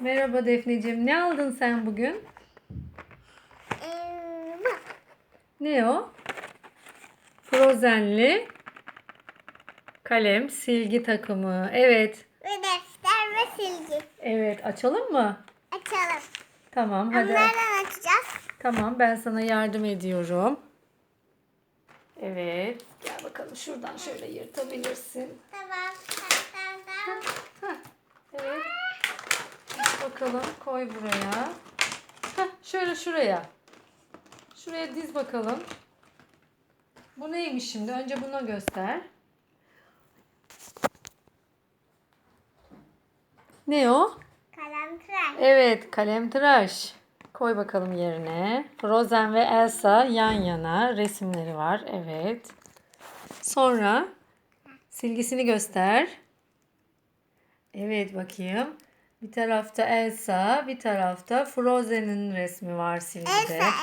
Merhaba Defneciğim. Ne aldın sen bugün? Ee, bak. Ne o? Frozenli kalem silgi takımı. Evet. Ve defter ve silgi. Evet. Açalım mı? Açalım. Tamam. Ama Hadi. nereden açacağız? Tamam. Ben sana yardım ediyorum. Evet. Gel bakalım. Şuradan şöyle yırtabilirsin. Tamam. Tamam tamam. Bakalım. Koy buraya. Hah, şöyle şuraya. Şuraya diz bakalım. Bu neymiş şimdi? Önce buna göster. Ne o? Kalem tıraş. Evet, kalemtıraş. Koy bakalım yerine. Frozen ve Elsa yan yana resimleri var. Evet. Sonra silgisini göster. Evet bakayım. Bir tarafta Elsa, bir tarafta Frozen'in resmi var silgide. Elsa, Elsa.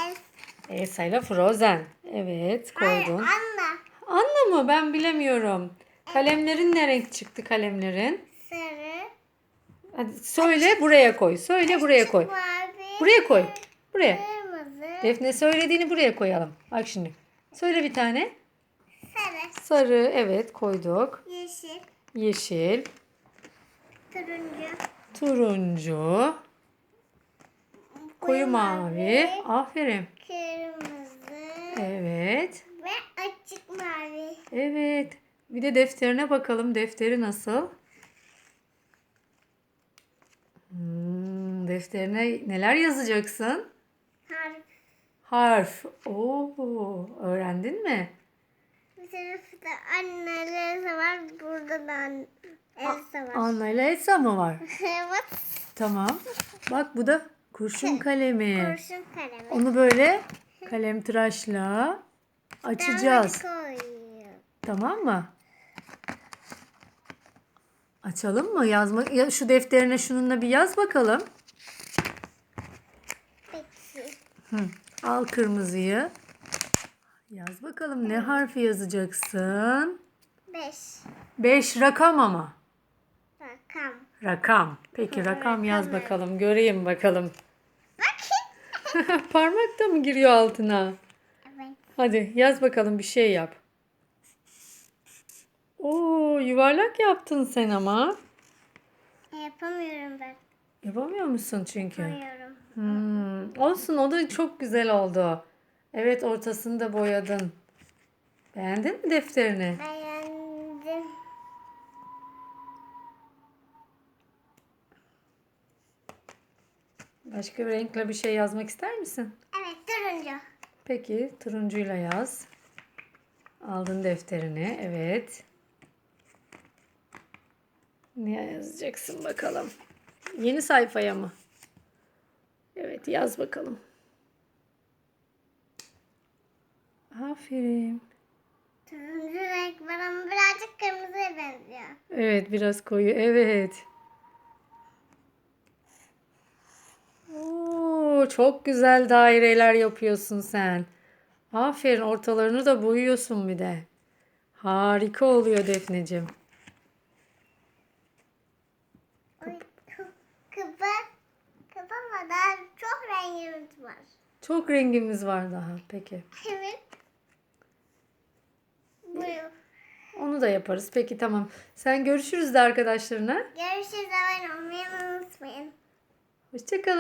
Elsa ile Frozen. Evet, Hayır, koydun. Anna. Anla mı? Ben bilemiyorum. Kalemlerin ne renk çıktı kalemlerin? Sarı. Hadi söyle buraya koy. Söyle buraya koy. Mavi. Buraya koy. Buraya. Kırmızı. Defne söylediğini buraya koyalım. Bak şimdi. Söyle bir tane. Sarı. Sarı evet koyduk. Yeşil. Yeşil, Turuncu. Turuncu, koyu mavi. Aferin. Kırmızı. Evet. Ve açık mavi. Evet. Bir de defterine bakalım. Defteri nasıl? Hmm, defterine neler yazacaksın? Harf. Harf. Oo, öğrendin mi? Bir tarafta anne Elsa var. Burada da Elsa var. Anna Elsa mı var? evet. Tamam. Bak bu da kurşun kalemi. Kurşun kalemi. Onu böyle kalem tıraşla açacağız. Tamam mı? Açalım mı? Yazma ya şu defterine şununla bir yaz bakalım. Peki. Hı. Al kırmızıyı. Yaz bakalım ne harfi yazacaksın? Beş. 5 rakam ama. Rakam. Rakam. Peki rakam yaz bakalım. Göreyim bakalım. Bakın. Parmak da mı giriyor altına? Evet. Hadi yaz bakalım bir şey yap. Oo yuvarlak yaptın sen ama. Yapamıyorum ben. Yapamıyor musun çünkü? Yapamıyorum. Hmm, olsun o da çok güzel oldu. Evet ortasını da boyadın. Beğendin mi defterini? Beğendim. Başka bir renkle bir şey yazmak ister misin? Evet turuncu. Peki turuncuyla yaz. Aldın defterini. Evet. Ne yazacaksın bakalım. Yeni sayfaya mı? Evet yaz bakalım. Aferin. Turuncu renk ama birazcık kırmızıya benziyor. Evet biraz koyu. Evet. Oo, çok güzel daireler yapıyorsun sen. Aferin ortalarını da boyuyorsun bir de. Harika oluyor Defneciğim. Oy, kı- Kıpı. Kıpı ama daha çok rengimiz var. Çok rengimiz var daha. Peki. Evet. Buyur. Onu da yaparız. Peki tamam. Sen görüşürüz de arkadaşlarına. Görüşürüz. Abone olmayı unutmayın. Hoşçakalın.